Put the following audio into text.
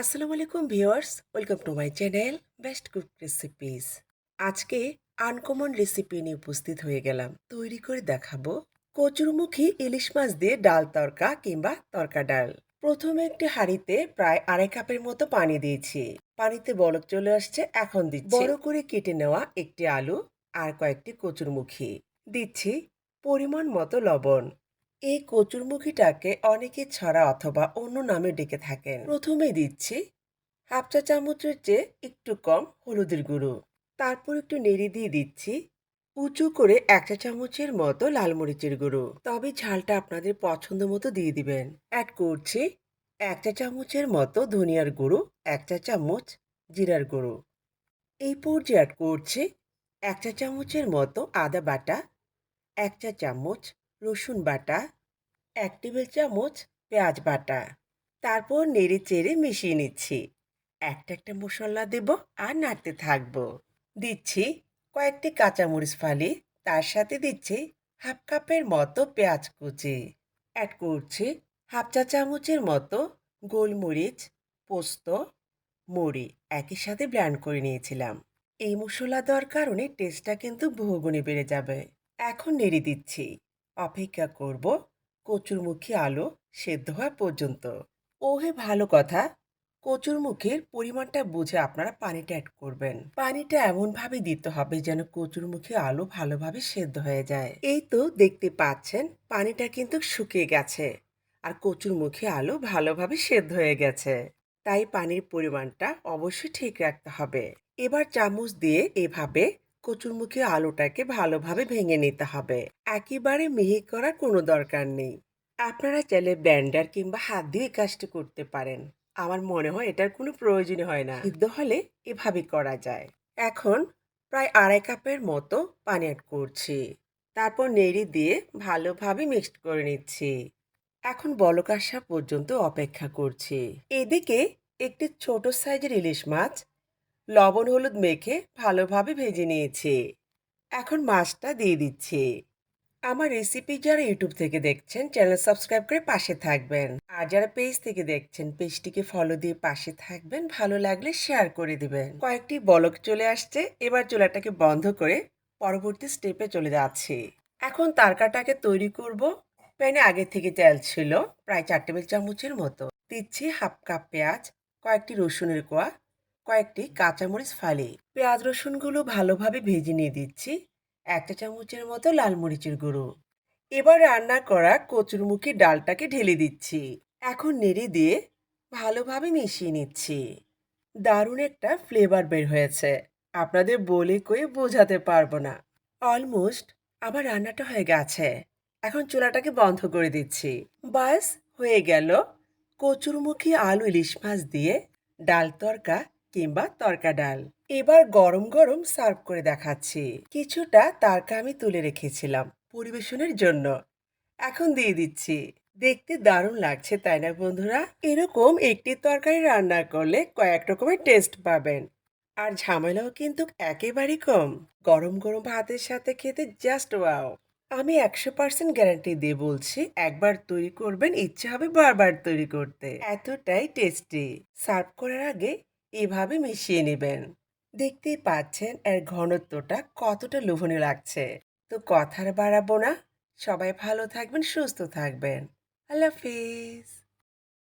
আসসালামু আলাইকুম viewers welcome to my channel best cook recipes. আজকে আনকমন রেসিপি নিয়ে উপস্থিত হয়ে গেলাম। তৈরি করে দেখাবো কচুরমুখী ইলিশ মাছ দিয়ে ডাল তরকা কিংবা তরকা ডাল। প্রথমে একটি হাঁড়িতে প্রায় আড়াই কাপের মতো পানি দিয়েছি। পানিতে বলক চলে আসছে, এখন দিচ্ছি। বড় করে কেটে নেওয়া একটি আলু আর কয়েকটি কচুরমুখী। দিচ্ছি পরিমাণ মতো লবণ। এই কচুরমুখীটাকে অনেকে ছড়া অথবা অন্য নামে ডেকে থাকেন। প্রথমে দিচ্ছি হাফ চা চামচের চেয়ে একটু কম হলুদের গুঁড়ো। তারপর একটু নেড়ে দিয়ে দিচ্ছি উঁচু করে এক চা চামচের মতো লাল মরিচের গুঁড়ো। তবে ঝালটা আপনাদের পছন্দ মতো দিয়ে দিবেন। অ্যাড করছি এক চা চামচের মতো ধনিয়ার গুঁড়ো, এক চা চামচ জিরার গুঁড়ো। এই পর্যায়ে অ্যাড করছি এক চা চামচের মতো আদা বাটা, এক চা চামচ রসুন বাটা, এক টেবিল চামচ পেঁয়াজ বাটা। তারপর নেড়ে চেড়ে মিশিয়ে নিচ্ছি। একটা একটা মশলা দেব আর নাড়তে থাকব। দিচ্ছি কয়েকটি কাঁচামরিচ ফালি, তার সাথে দিচ্ছি হাফ কাপের মতো পেঁয়াজ কুচি। অ্যাড করছি হাফ চা চামচের মতো গোলমরিচ, পোস্ত মুড়ি একই সাথে ব্ল্যান্ড করে নিয়েছিলাম। এই মশলা দেওয়ার কারণে টেস্টটা কিন্তু বহুগুণে বেড়ে যাবে। এখন নেড়ে দিচ্ছি। অপেক্ষা করব কচুরমুখী আলু সেদ্ধ হওয়া পর্যন্ত। ওহে ভালো কথা, কচুরমুখীর পরিমাণটা বুঝে আপনারা পানিটা অ্যাড করবেন। পানিটা এমনভাবে দিতে হবে যেন কচুরমুখী আলু ভালোভাবে সেদ্ধ হয়ে যায়। এই তো দেখতে পাচ্ছেন, পানিটা কিন্তু শুকিয়ে গেছে আর কচুরমুখী আলু ভালোভাবে সেদ্ধ হয়ে গেছে। তাই পানির পরিমাণটা অবশ্যই ঠিক রাখতে হবে। এবার চামচ দিয়ে এভাবে কচুরমুখী আলুটাকে ভালোভাবে ভেঙে নিতে হবে। একেবারে মিহি করার কোনো দরকার নেই। আপনারা চাইলে ব্যান্ডার কিংবা হাত দিয়ে কাজটা করতে পারেন। আমার মনে হয় এটার কোনো প্রয়োজনই হয় না। সিদ্ধ হলে এভাবে করা যায়। এখন প্রায় আড়াই কাপের মতো পানি অ্যাড করছি। তারপর নেড়ে দিয়ে ভালোভাবে মিক্সড করে নিচ্ছি। এখন বলক আসা পর্যন্ত অপেক্ষা করছি। এদিকে একটি ছোট সাইজের ইলিশ মাছ লবণ, হলুদ মেখে ভালোভাবে ভেজে নিয়েছি। এখন মাছটা দিয়ে দিচ্ছি। আমার রেসিপি যারা ইউটিউব থেকে দেখছেন চ্যানেল সাবস্ক্রাইব করে পাশে থাকবেন। আর যারা পেজ থেকে দেখছেন পেজটিকে ফলো দিয়ে পাশে থাকবেন। ভালো লাগলে শেয়ার করে দিবেন। কয়েকটি বলক চলে আসছে। এবার চুলাটাকে বন্ধ করে পরবর্তী স্টেপে চলে যাচ্ছি। এখন তারকাটাকে তৈরি করব। প্যানে আগে থেকে তেল ছিল, প্রায় চার টেবিল চামচের মতো। দিচ্ছি হাফ কাপ পেঁয়াজ, কয়েকটি রসুনের কোয়া কয়েকটি কাঁচামরিচ ফালি। পেঁয়াজ রসুনগুলো ভালোভাবে ভেজে নিয়ে দিচ্ছি। একটা চামচের মতো লাল মরিচের গুঁড়ো। এবার রান্না করা কচুরমুখী ডালটাকে ঢেলে দিচ্ছি। এখন নেড়ে দিয়ে ভালোভাবে মিশিয়ে নিচ্ছি। দারুণ একটা ফ্লেভার বের হয়েছে। আপনাদের বলে কয়ে বোঝাতে পারব না। অলমোস্ট আমার রান্নাটা হয়ে গেছে। এখন চুলাটাকে বন্ধ করে দিচ্ছি। বাস হয়ে গেল। কচুরমুখী আলু ইলিশ মাছ দিয়ে ডাল তরকা কিংবা তরকা ডাল। এবার গরম গরম সার্ভ করে দেখাচ্ছি। কিছুটা তারকা আমি তুলে রেখেছিলাম পরিবেশনের জন্য। এখন দিয়ে দিচ্ছি। দেখতে দারুণ লাগছে, তাই না বন্ধুরা? এরকম একটি তরকারি রান্না করলে কয়েক রকমের টেস্ট পাবেন। আর ঝামেলাও কিন্তু একেবারেই কম। গরম গরম ভাতের সাথে খেতে জাস্ট ওয়াও আমি একশো পার্সেন্ট গ্যারান্টি দিয়ে বলছি, একবার তৈরি করবেন, ইচ্ছে হবে বারবার তৈরি করতে। এতটাই টেস্টি সার্ভ করার আগে এভাবে মিশিয়ে নেবেন। দেখতেই পাচ্ছেন এর ঘনত্বটা কতটা লোভনীয় লাগছে। তো কথার বাড়াবো না। সবাই ভালো থাকবেন, সুস্থ থাকবেন। আল্লাহ হাফিজ।